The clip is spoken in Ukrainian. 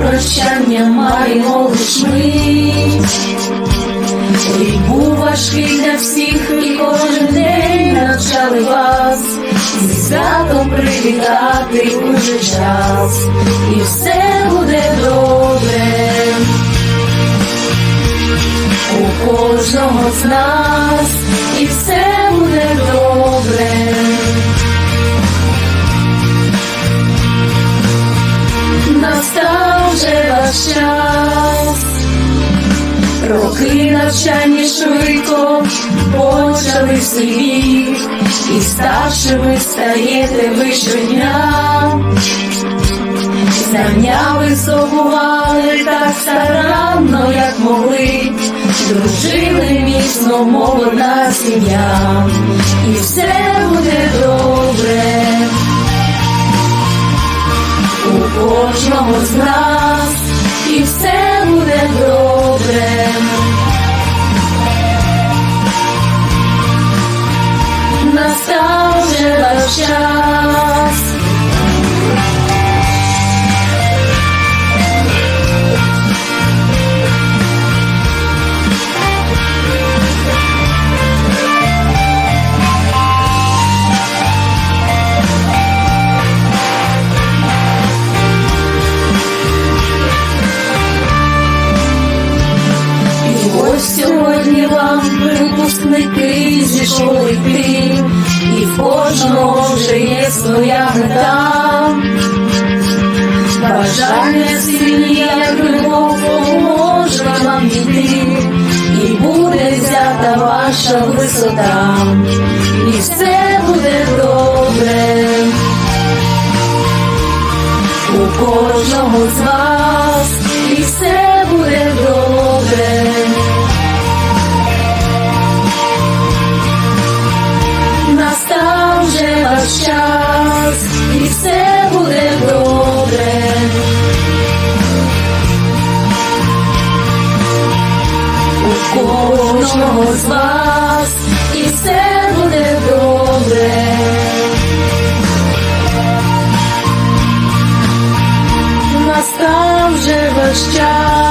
прощання маємо лиш ми. Рік був важкий для всіх, і кожен день навчали вас. Зі святом привітати уже час, і все буде добре. У кожного з нас, і все вже ваш час. Роки навчання швидко почали свій, і старшими стаєте ви щодня. Знання ви здобували так старанно, як могли, дружили міцно, мов одна сім'я, кожного з нас, і все буде добре. Настав вже ваш час. Сьогодні вам випускники зі школи йти, і в кожного вже є своя мета. Бажання сильні, як любов, поможе вам йти, і буде взята ваша висота, і все буде добре. У кожного з вас настав вже ваш час.